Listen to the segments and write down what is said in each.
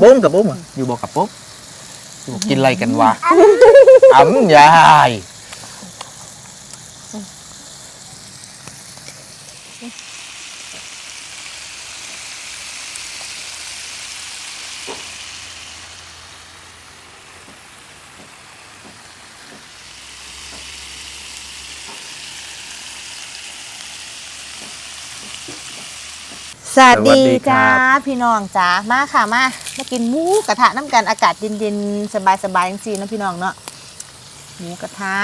โป้งกับโป้งอะอยู่บอกกับปุ๊บอยู่บอกกินอะไรกันวะอ้ำยาย สวัสดีจ้าพี่น้องจ้ามาค่ะมามากินหมูกระทะน้ำกันอากาศเย็นๆสบายๆจริงๆนะพี่น้องเนาะหมูกระทะ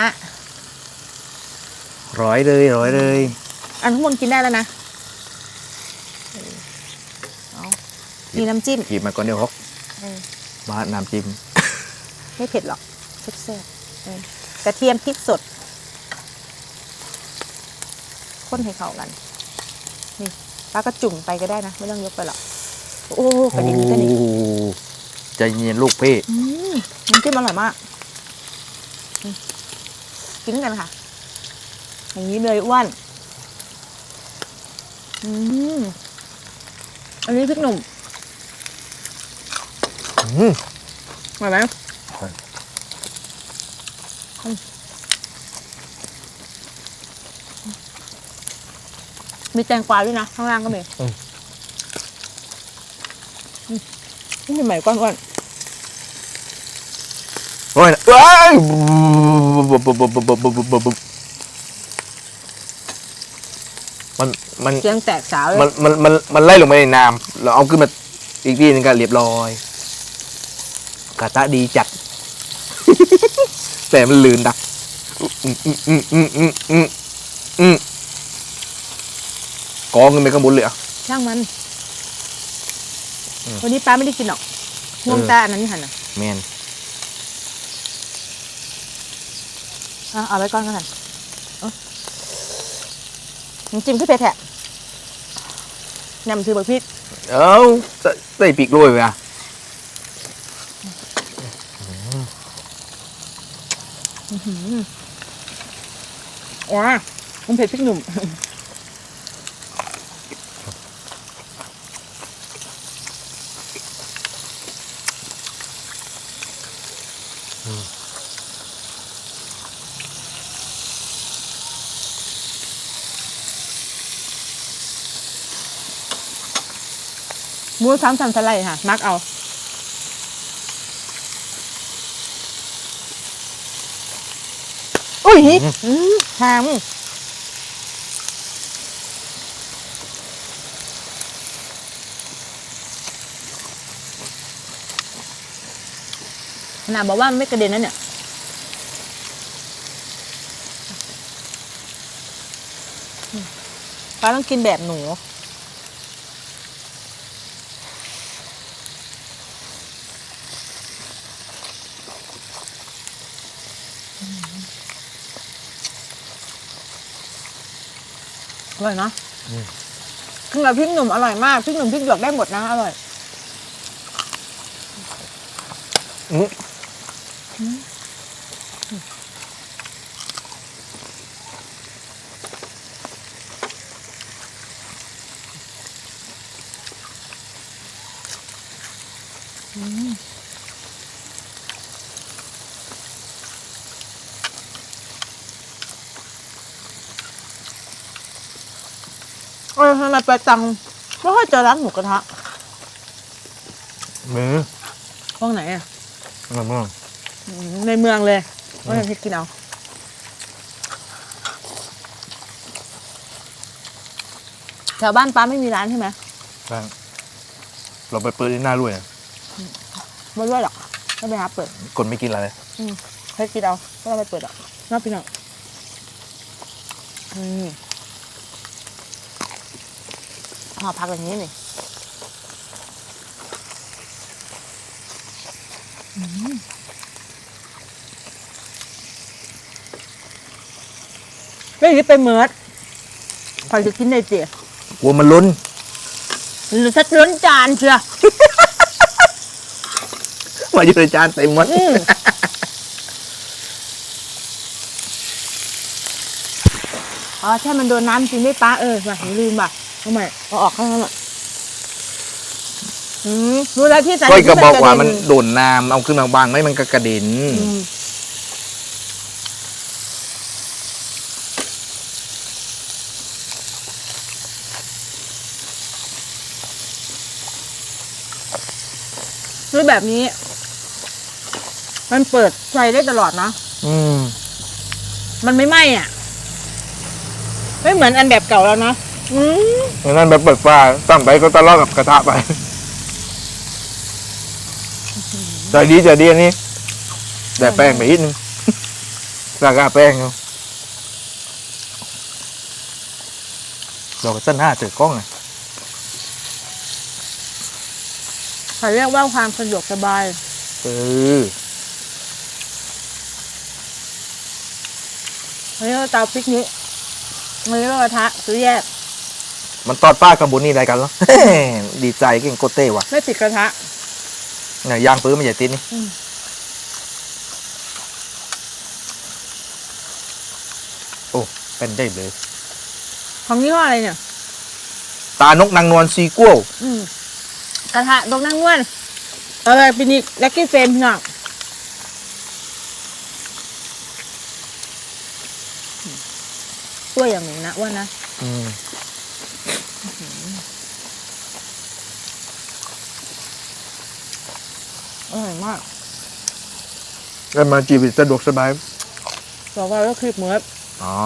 ร้อยเลยร้อยเลย อันทุกคนกินได้แล้วนะเอามีน้ำจิ้มหยิบมาก่อนเดี๋ยวฮกเออมาน้ำจิ้มไม่เผ็ดหรอกแซ่บๆเออกระเทียมพริกสดข้นให้เข้ากันนี่ ป้าก็จุ่มไปก็ได้นะ ไม่ต้องยกไปหรอก โอ้กระดิ่งกระดิ่งโอ้ใจเย็นลูกพี่อืมน้ำจิ้มอร่อยมากอืมกินกันค่ะ อย่างนี้เลยอ้วนอืมอันนี้พริกหนุ่มอืมอร่อยไหม อร่อย อื มมีแตงกวาด้วยนะ ข้างล่างก็มีอืมนี่ใหม่ก้อนอ้วนโอ้ยเอ้ยมันมันเสียงแตกสาวเลยมันมันมันมันไล่ลงไปในน้ำเราเอาขึ้นมาอีกทีหนึงก็เรียบร้อยกระทะดีจัด แต่มันลื่นดักอืมอืมอืมอืมอืมอืมอืม กองขึ้นไปข้างบนเลยอะช่างมันอืมวันนี้ป้าไม่ได้กินหรอกง่วงเออตาอันนั้นนี่หันอะแมนเอาเอาไว้ก่อนก็หันเอาน้ำจิ้มคือเผ็ดแทะยำซื้อบักพริกเอ้าใส่ใส่ปีกโรยไปอะว้ามันเผ็ดพริกหนุ่ม หมูสามสันสไลด์ค่ะ มักเอาอุ้ยอืมหามขนาดบอกว่ามันไม่กระเด็นนั่นเนี่ยอืมป้าต้องกินแบบหนู อร่อยเนาะกินกับพริกหนุ่มอร่อยมากพริกหนุ่มพริกหยวกได้หมดนะอร่อย อื้อ เออทำไมไปตังไม่ค่อยเจอร้านหมูกระทะมือห้องไหนอะอะไรบ้างอืมในเมืองเลยว่าจะพิกินเอาแถวบ้านป้าไม่มีร้านใช่ไหมบ้างเราไปเปิดที่หน้าด้วยอะไม่ด้วยหรอกไม่ไปหาเปิดคนไม่กินอะไรเลยให้กินเอาไม่ต้องไปเปิดหรอกน่าพี่น้องอืม ห่อพักอย่างนี้นี่อืมไม่ได้ไปเมิร์ดพอจะกินได้เตี๋ยกลัวมันล้นหรือสักล้นจานเชียวมาอยู่ในจานเต็มหมดอืมอ๋อใช่มันโดนน้ำจริงไม่ป้าเออว่ะหนูลืมว่ะ ทำไมเอาออกข้างนั้นอะอืมรู้แล้วที่สาเหก้อยตุก็ที่บอกว่าระมันเด็โดนน้ำเอาขึ้นมาบางไม่มันก็กระเด็นอืมคือแบบนี้ มันเปิดไฟได้ตลอดนะ อืมมันไม่ไหม้อะ ไม่เหมือนอันแบบเก่าแล้วเนาะ อืมอย่างนั้นแบบเปิดฟ้าตั้งไปก็ตะลอกกับกระทะไปใจดีใจดีอันนี้แต่แป้งไปอีกนึงรากาแป้งเอาเราก็สั้นหน้าเจอกล้องอะเขาเรียกว่าความสะดวกสบายเออเขาเรียกว่าเตาปิกนิกเขาเรียกว่ากระทะซื้อแยก มันตอดป้ากับบุญนี่อะไรกันเหรอดีใจเก่งโกเต้ว่ะไม่ติดกระทะเนี่ยยางปื้มมันใหญ่ติดนี่อืมโอ้เป็นได้เลย ของยี่ห้ออะไรเนี่ย ตานกนางนวลซีกัวอืมกระทะตรงนั่งง่วนเออปิกนิกลักกี้เฟรมพี่น้องตัวอย่างหนึ่งนะอ้ว่านะ อืม ร่อยมากแล้วมาจีบสะดวกสบายบอกว่าก็คลิปเหมือนอ๋อ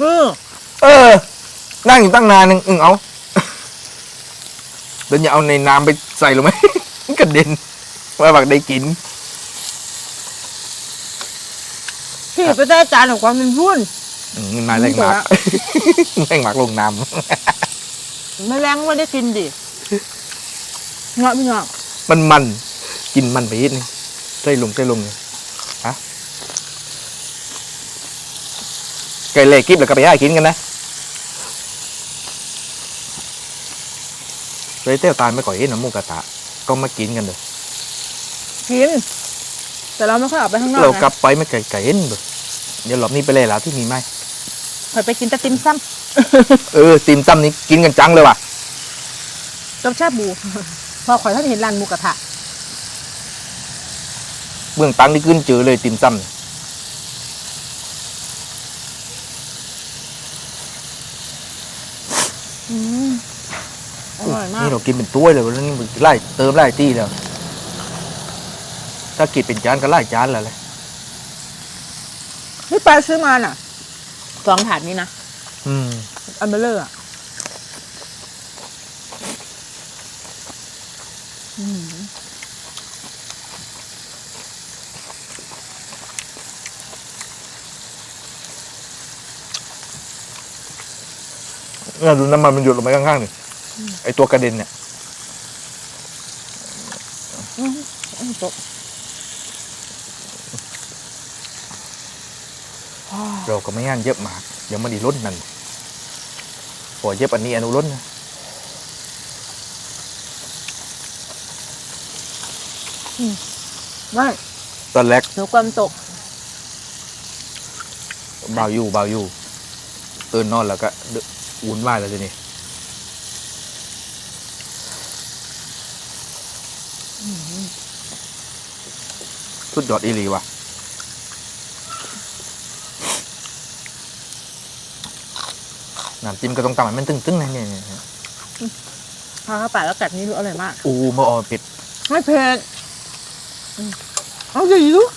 อือเออ นั่งอยู่ตั้งนานนึงอึ้งเอาเดินอย่าเอาในน้ำไปใส่ลงไหมมันกระเด็นว่าบักได้กินพี่ไปได้จานของความเป็นรุ่นอืมมาแรงหมากแรงหมากลงน้ไม่แรงไม่ได้กินดิเงาะพี่น้องำ มันมันกินมันไปนิดนึงใส่ลงใส่ลงเลยฮะไก่เล่กิบแล้วก็ไปให้กินกันนะเลยเต้วตายไม่ก่อยเห็นนะหมูกระทะก็มากินกันเลยกิน แต่เราไม่ค่อยออกไปข้างนอกเรากลันะบไปไม่ไก่ไก่เห็นเลยเดี๋ยวรอบนี้ไปเลยแล้วที่มีไหมคอยไปกินแตะติมซ้เออติมตั้มนี้กินกันจังเลยว่ะำกับชาบู พอข่อยท่านเห็นร้านหมูกระทะเบื้องตังนี่ขึ้นเจอเลยติมตั้มเนี่ยอืมอร่อยมากนี่เรากินเป็นถ้วยเลยวันนี้ไล่เติมไล่ตี้แล้ว ถ้ากินเป็นจานก็ไล่จานแล้วเลยนี่ปลาซื้อมาน่ะสองถาดนี้นะอืมอันเบลเลอร์อะ เนี่ยดูน้ำมันมันหยดลงไปข้างๆนี่ไอตัวกระเด็นเนี่ยอืมอืมโต๊ะเราก็ไม่งานเยอะมากเดี๋ยวมันดีล้นนั่นพอเย็บอันนี้อนุล้นนะไม่ตอนแรกหนูความตกเบาอยู่เบาอยู่ตื่นนอนแล้วก็เด วุ่นวายแล้วทีนี้สุดยอดอีหลีว่ะน้ำจิ้มก็ต้องตำให้มันตึงๆนะเนี่ยเนี่ยเนี่ยพาเข้าปากแล้วกัดนี่รู้อร่อยมาก อูมาออเผ็ดไม่เผ็ดอืมเอาสิลูก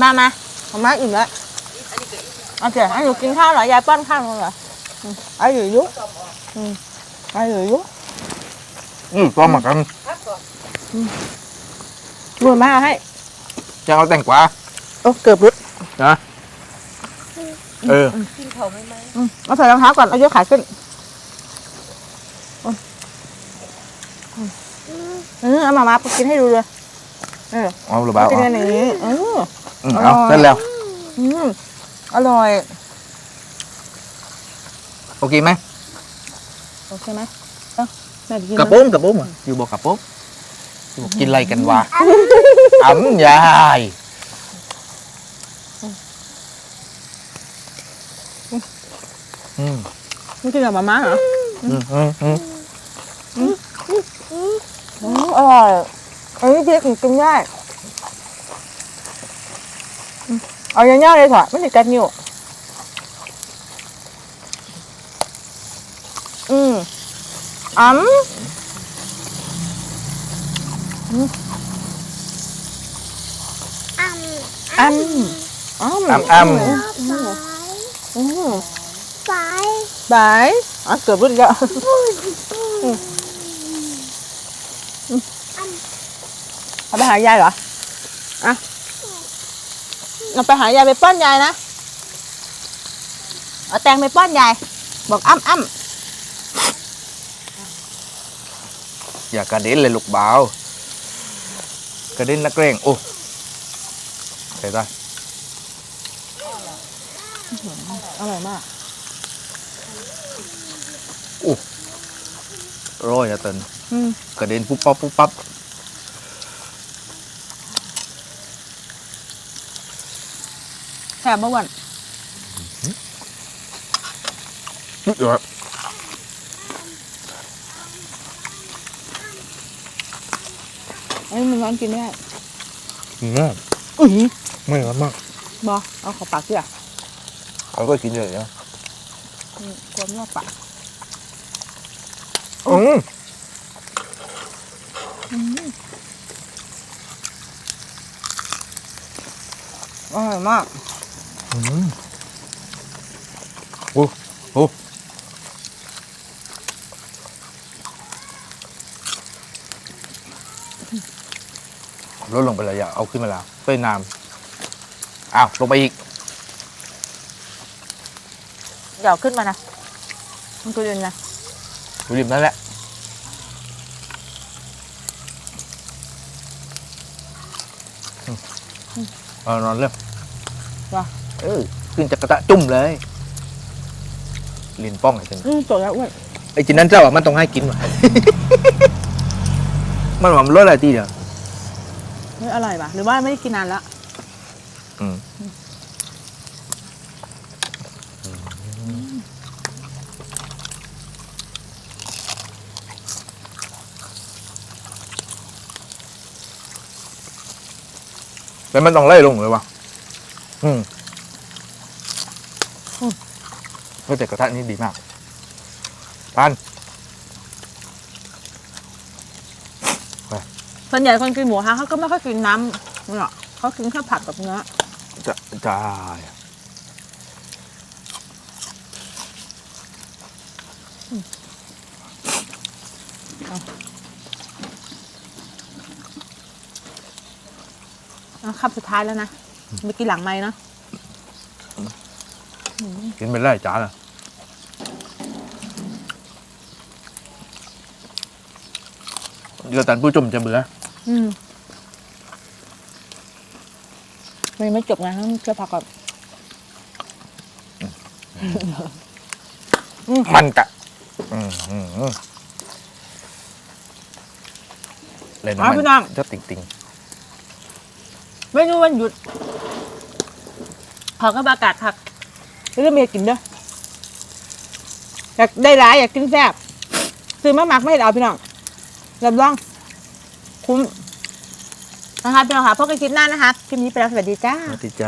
มามาเอามาอิ่มแล้ว โอเคให้หนูกินข้าวเหรอยายป้อนข้าวหนูเหรออืมเอาอยู่ยุอืมเอาอยู่ยุอืมต้มมากันรวมมาเอาให้จะเอาแตงกวาโอ้เกือบรุดนะเอออืมเอาใส่รองเท้าก่อนเอายกขาขึ้นอืมอืมเอามามากินให้ดูเลยเออเอาหรือเปล่ากินกันอย่างนี้อืมอืมเอาเสร็จแล้วอืม อร่อย โอเคไหมโอเคไหมเอ้าแม่จะกินกระโปงกระโปงอะอยู่บอกกระโปงอยู่บอกกินอะไรกันวะอ่ำยายอืมไม่กินกับมาม่าเหรออืมอืมอืมอืมอร่อยอันนี้พริกกินได้อืม เอาย่างๆเลยเถอะไม่ติดกัดนิ้วอืมอ๋ำอ่อ้ำอ้ำอ้ำอ้ำำซ้ายอืมซ้ายบายอะเกือบรุ่นแล้วเอาไปหายายเหรอ อะ เอาไปหายายไปป้อนยายนะเอาแตงไปป้อนยาย บอกอ้ำอ้ำอย่ากระเด็นเลยลูกเบาวกระเด็นนักเรงโอ้ใส่ได้อร่อยมากโร้อยอะเตินอืมกระเด็นปุ๊บปั๊บปุ๊บปั๊บ แซ่บบ่วันเดี๋ยวอันนี้มันร้อนกินไม่ได้อืมอุ้ยไม่ร้อนมากบอเอาเขอปากเสียเขาก็กินเยอะนะอืมกลัวไม่ว่าปากอืมอร่อยมากอืม โอ้โอ้ลดลงไปเลยอย่าเอาขึ้นมาแล้วด้วยน้ำอ้าว ลงไปอีก เดี๋ยวขึ้นมานะ มันก็เย็นนะอยู่ริมนั่นแหละอืมเอานอนเร็วว่ะ เออขึ้นจากกระทะจุ่มเลยลินป้องไอ้จินอืมจบแล้วอ้วนไอ้จินนั้นเจ้าอะมันต้องให้กินว่ะ มันหวานรสอะไรตีเดียว เฮ้ยอร่อยป่ะ หรือว่าไม่ได้กินนานแล้วอืม แล้วมันต้องไล่ลงเลยวะอืมอืม เฮ้ยแต่กระทะนี้ดีมากปานส่วนใหญ่คนกินหมูฮะเขาก็ไม่ค่อยกินน้ำนี่หรอกเขากินแค่ผัดกับเนื้อจะจะเอาคำสุดท้ายแล้วนะไปกินหลังไม้เนาะ กินไปไล่จ้าเลยเดี๋ยวตันผู้ชมจะเบื่ออืมมันยังไม่จบไงต้องเชื่อผักก่อนมันกะอืมอืมอืมเลยอ๋อพี่น้องจะติ่งติ่งเมนูวันหยุดขอกับอากาศผัก แล้วก็เมียกินเด้ออยากได้ร้ายอยากกินแซ่บซื้อมาหมักไม่เห้เอาพี่น้องรับรอง คุ้มนะคะพี่น้องค่ะพบกันคลิปหน้านะคะคลิปนี้ไปแล้วสวัสดีจ้าๆติดใจ